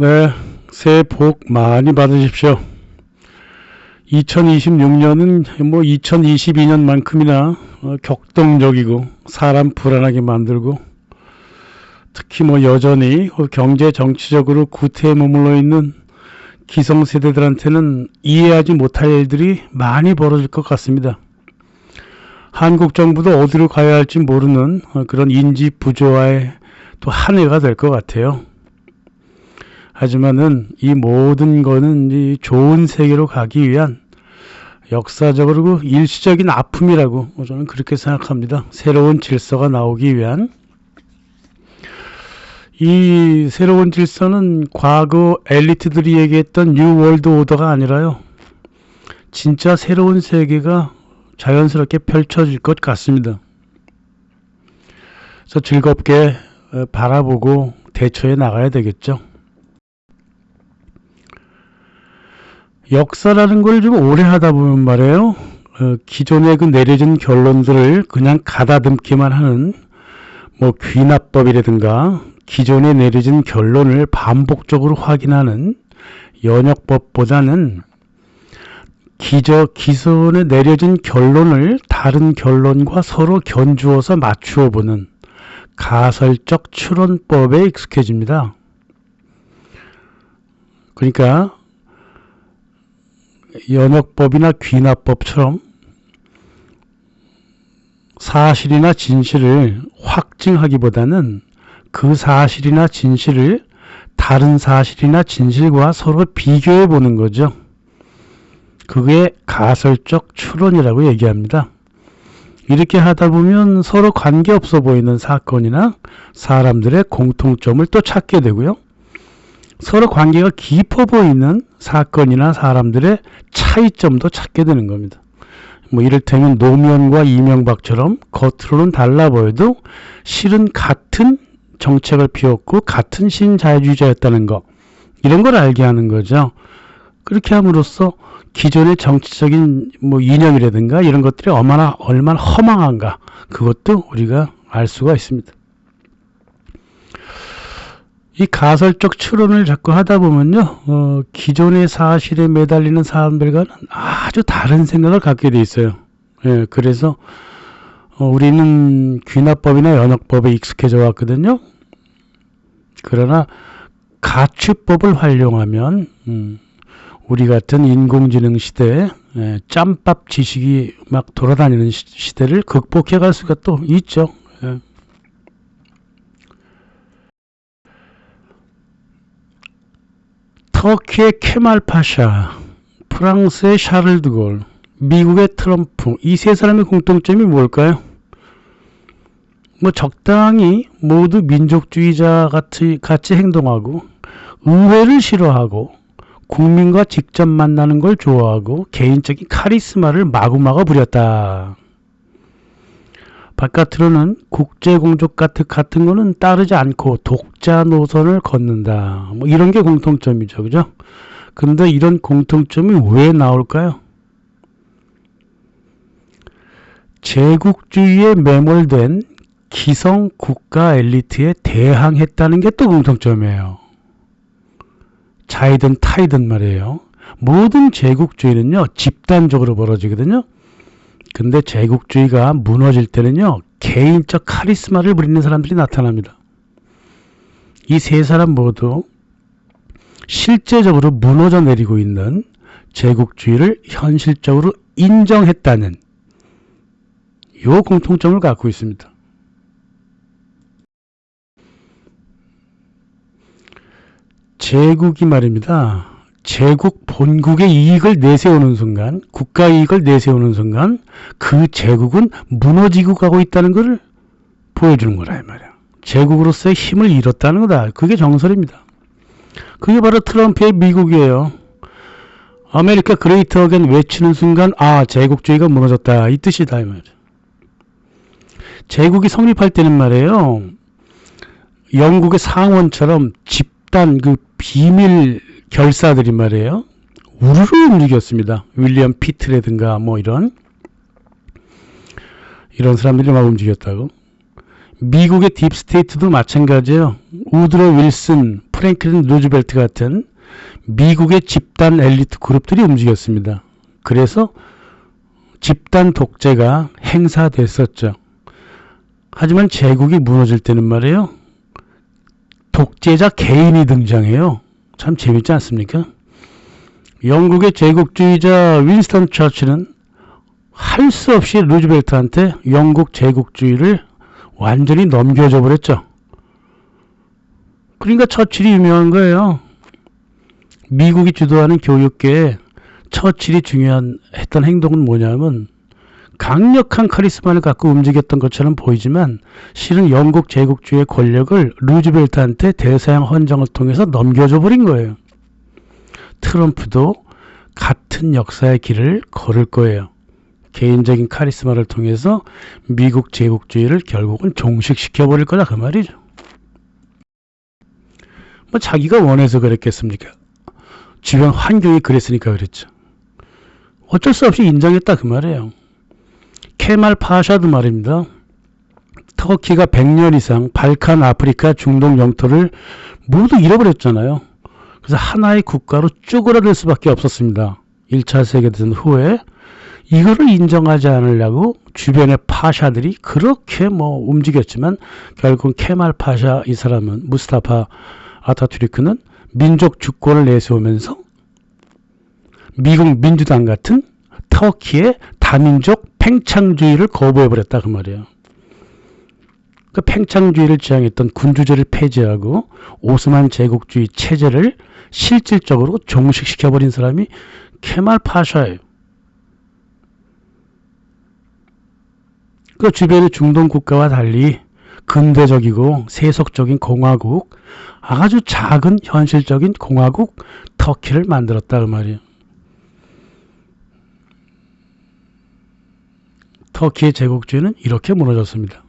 네, 새해 복 많이 받으십시오. 2026년은 뭐 2022년만큼이나 어, 격동적이고 사람 불안하게 만들고 특히 뭐 여전히 어, 경제 정치적으로 구태에 머물러 있는 기성세대들한테는 이해하지 못할 일들이 많이 벌어질 것 같습니다. 한국 정부도 어디로 가야 할지 모르는 어, 그런 인지 부조화의 또 한 해가 될 것 같아요. 하지만은 이 모든 거는 이 좋은 세계로 가기 위한 역사적으로 일시적인 아픔이라고 저는 그렇게 생각합니다. 새로운 질서가 나오기 위한 이 새로운 질서는 과거 엘리트들이 얘기했던 뉴 월드 오더가 아니라요. 진짜 새로운 세계가 자연스럽게 펼쳐질 것 같습니다. 그래서 즐겁게 어, 바라보고 대처해 나가야 되겠죠. 역사라는 걸 좀 오래 하다 보면 말이에요. 어, 기존의 그 내려진 결론들을 그냥 가다듬기만 하는 뭐 귀납법이라든가 기존에 내려진 결론을 반복적으로 확인하는 연역법보다는 기저 기존에 내려진 결론을 다른 결론과 서로 견주어서 맞추어 보는 가설적 추론법에 익숙해집니다. 그러니까 연역법이나 귀납법처럼 사실이나 진실을 확증하기보다는 그 사실이나 진실을 다른 사실이나 진실과 서로 비교해 보는 거죠. 그게 가설적 추론이라고 얘기합니다. 이렇게 하다 보면 서로 관계없어 보이는 사건이나 사람들의 공통점을 또 찾게 되고요. 서로 관계가 깊어 보이는 사건이나 사람들의 차이점도 찾게 되는 겁니다. 뭐 이를테면 노무현과 이명박처럼 겉으로는 달라 보여도 실은 같은 정책을 피웠고 같은 신자유주의자였다는 거 이런 걸 알게 하는 거죠. 그렇게 함으로써 기존의 정치적인 뭐 이념이라든가 이런 것들이 얼마나 얼마나 허망한가 그것도 우리가 알 수가 있습니다. 이 가설적 추론을 자꾸 하다 보면요, 어, 기존의 사실에 매달리는 사람들과는 아주 다른 생각을 갖게 돼 있어요. 예, 그래서 어, 우리는 귀납법이나 연역법에 익숙해져 왔거든요. 그러나 가축법을 활용하면 음, 우리 같은 인공지능 시대에 예, 짬밥 지식이 막 돌아다니는 시, 대를 극복해 갈 수가 또 있죠. 예. 터키의 케말 파샤, 프랑스의 샤를 드골, 미국의 트럼프 이 세 사람의 공통점이 뭘까요? 뭐 적당히 모두 민족주의자 같이, 같이 행동하고 의회를 싫어하고 국민과 직접 만나는 걸 좋아하고 개인적인 카리스마를 마구마구 부렸다. 바깥으로는 국제공족 같은, 같은 거는 따르지 않고 독자 노선을 걷는다. 뭐 이런 게 공통점이죠. 그죠? 근데 이런 공통점이 왜 나올까요? 제국주의에 매몰된 기성 국가 엘리트에 대항했다는 게 또 공통점이에요. 자이든 타이든 말이에요. 모든 제국주의는요, 집단적으로 벌어지거든요. 근데 제국주의가 무너질 때는요, 개인적 카리스마를 부리는 사람들이 나타납니다. 이 세 사람 모두 실제적으로 무너져 내리고 있는 제국주의를 현실적으로 인정했다는 요 공통점을 갖고 있습니다. 제국이 말입니다. 제국 본국의 이익을 내세우는 순간, 국가 이익을 내세우는 순간 그 제국은 무너지고 가고 있다는 것을 보여주는 거라 이 말이야. 제국으로서의 힘을 잃었다는 거다. 그게 정설입니다. 그게 바로 트럼프의 미국이에요. 아메리카 그레이터 어겐 외치는 순간 아 제국주의가 무너졌다 이 뜻이다 이 말이야. 제국이 성립할 때는 말이에요. 영국의 상원처럼 집단 그 비밀 결사들이 말이에요. 우르르 움직였습니다. 윌리엄 피트라든가 뭐 이런 이런 사람들이 막 움직였다고. 미국의 딥스테이트도 마찬가지예요. 우드로 윌슨, 프랭클린 루즈벨트 같은 미국의 집단 엘리트 그룹들이 움직였습니다. 그래서 집단 독재가 행사됐었죠. 하지만 제국이 무너질 때는 말이에요. 독재자 개인이 등장해요. 참 재밌지 않습니까? 영국의 제국주의자 윈스턴 처치는 할수 없이 루즈벨트한테 영국 제국주의를 완전히 넘겨줘 버렸죠. 그러니까 처칠이 유명한 거예요. 미국이 주도하는 교육계에 처칠이 중요한 했던 행동은 뭐냐면 강력한 카리스마를 갖고 움직였던 것처럼 보이지만 실은 영국 제국주의 권력을 루즈벨트한테 대서양 헌정을 통해서 넘겨줘 버린 거예요. 트럼프도 같은 역사의 길을 걸을 거예요. 개인적인 카리스마를 통해서 미국 제국주의를 결국은 종식시켜 버릴 거다 그 말이죠. 뭐 자기가 원해서 그랬겠습니까? 주변 환경이 그랬으니까 그랬죠. 어쩔 수 없이 인정했다 그 말이에요. 케말 파샤도 말입니다. 터키가 100년 이상 발칸, 아프리카, 중동 영토를 모두 잃어버렸잖아요. 그래서 하나의 국가로 쪼그라들 수밖에 없었습니다. 1차 세계대전 후에 이거를 인정하지 않으려고 주변의 파샤들이 그렇게 뭐 움직였지만 결국 케말 파샤 이 사람은 무스타파 아타투리크는 민족 주권을 내세우면서 미국 민주당 같은 터키의 다민족 팽창주의를 거부해버렸다 그 말이에요. 그 팽창주의를 지향했던 군주제를 폐지하고 오스만 제국주의 체제를 실질적으로 종식시켜버린 사람이 케말 파샤예요. 그 주변의 중동 국가와 달리 근대적이고 세속적인 공화국, 아주 작은 현실적인 공화국 터키를 만들었다 그 말이에요. 터키의 제국주의는 이렇게 무너졌습니다.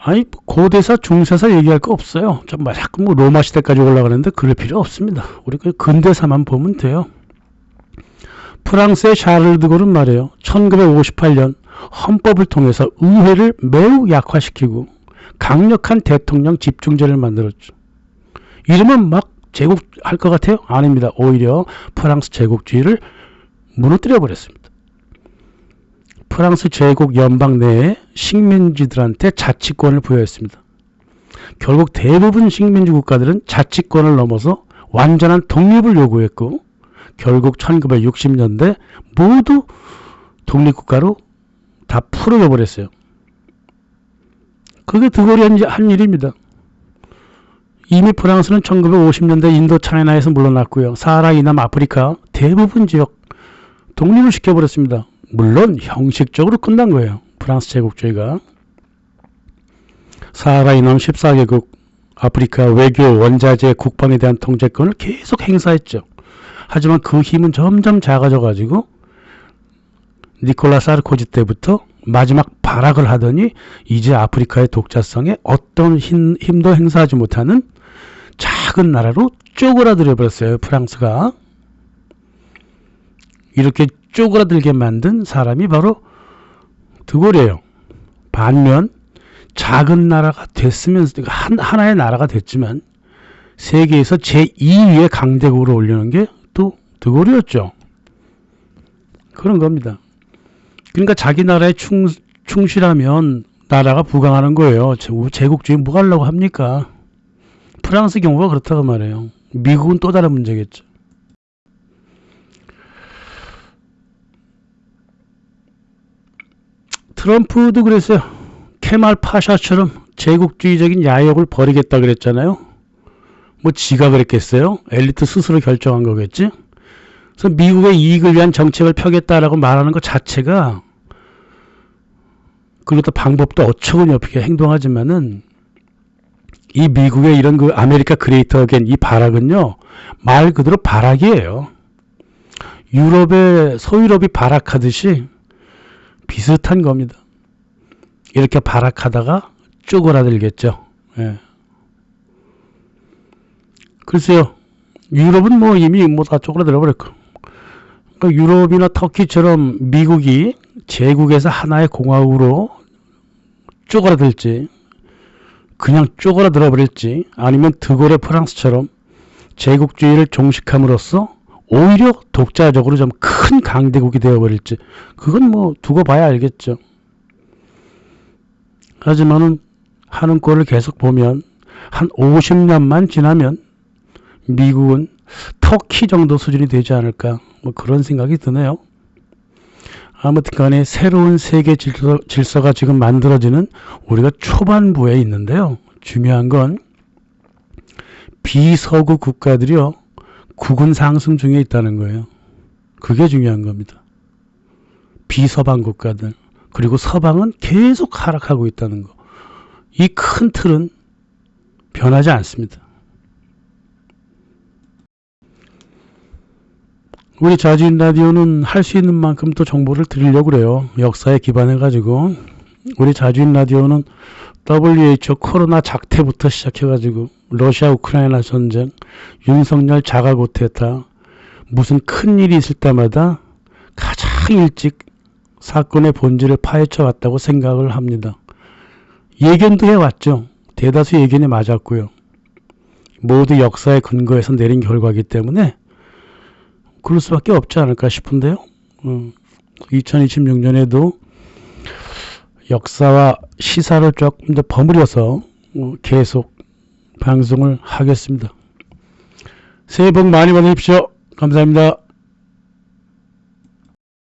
아니 고대사 중세사 얘기할 거 없어요. 좀 자꾸 뭐 로마 시대까지 올라가는데 그럴 필요 없습니다. 우리 그 근대사만 보면 돼요. 프랑스의 샤를 드골은 말이에요. 1958년 헌법을 통해서 의회를 매우 약화시키고 강력한 대통령 집중제를 만들었죠. 이러면 막 제국할 것 같아요? 아닙니다. 오히려 프랑스 제국주의를 무너뜨려 버렸습니다. 프랑스 제국 연방 내에 식민지들한테 자치권을 부여했습니다. 결국 대부분 식민지 국가들은 자치권을 넘어서 완전한 독립을 요구했고 결국 1960년대 모두 독립국가로 다 풀어져 버렸어요. 그게 드골이 한 일입니다. 이미 프랑스는 1950년대 인도 차이나에서 물러났고요. 사하라 이남 아프리카 대부분 지역 독립을 시켜버렸습니다. 물론 형식적으로 끝난 거예요. 프랑스 제국주의가. 사하라 이남 14개국 아프리카 외교, 원자재, 국방에 대한 통제권을 계속 행사했죠. 하지만 그 힘은 점점 작아져 가지고 니콜라 사르코지 때부터 마지막 발악을 하더니 이제 아프리카의 독자성에 어떤 힘, 힘도 행사하지 못하는 작은 나라로 쪼그라들어 버렸어요. 프랑스가. 이렇게 쪼그라들게 만든 사람이 바로 드골이에요. 반면 작은 나라가 됐으면 한, 하나의 나라가 됐지만 세계에서 제2위의 강대국으로 올리는 게 또 드골이었죠. 그런 겁니다. 그러니까 자기 나라에 충, 충실하면 나라가 부강하는 거예요. 제국주의 뭐 하려고 합니까? 프랑스 경우가 그렇다고 말해요. 미국은 또 다른 문제겠죠. 트럼프도 그랬어요. 케말 파샤처럼 제국주의적인 야욕을 버리겠다 그랬잖아요. 뭐 지가 그랬겠어요? 엘리트 스스로 결정한 거겠지? 그래서 미국의 이익을 위한 정책을 펴겠다라고 말하는 것 자체가 그리고 또 방법도 어처구니 없게 행동하지만은 이 미국의 이런 그 아메리카 그레이터 어겐 이 발악은요 말 그대로 발악이에요. 유럽의 서유럽이 발악하듯이 비슷한 겁니다. 이렇게 발악하다가 쪼그라들겠죠. 예. 글쎄요. 유럽은 뭐 이미 뭐 다 쪼그라들어 버렸고. 그러니까 유럽이나 터키처럼 미국이 제국에서 하나의 공화국으로 쪼그라들지 그냥 쪼그라들어 버릴지 아니면 드골의 프랑스처럼 제국주의를 종식함으로써 오히려 독자적으로 좀 큰 강대국이 되어버릴지 그건 뭐 두고 봐야 알겠죠. 하지만은 하는 꼴을 계속 보면 한 50년만 지나면 미국은 터키 정도 수준이 되지 않을까 뭐 그런 생각이 드네요. 아무튼 간에 새로운 세계 질서, 질서가 지금 만들어지는 우리가 초반부에 있는데요. 중요한 건 비서구 국가들이요. 국은 상승 중에 있다는 거예요. 그게 중요한 겁니다. 비서방 국가들. 그리고 서방은 계속 하락하고 있다는 거. 이 큰 틀은 변하지 않습니다. 우리 자주인 라디오는 할 수 있는 만큼 또 정보를 드리려고 그래요. 역사에 기반해가지고. 우리 자주인 라디오는 WHO 코로나 작태부터 시작해가지고 러시아 우크라이나 전쟁, 윤석열 자가고테타 무슨 큰 일이 있을 때마다 가장 일찍 사건의 본질을 파헤쳐 왔다고 생각을 합니다. 예견도 해왔죠. 대다수 예견이 맞았고요. 모두 역사의 근거에서 내린 결과이기 때문에 그럴 수밖에 없지 않을까 싶은데요. 음, 2026년에도 역사와 시사를 조금 더 버무려서 어, 계속 방송을 하겠습니다. 새해 복 많이 받으십시오. 감사합니다.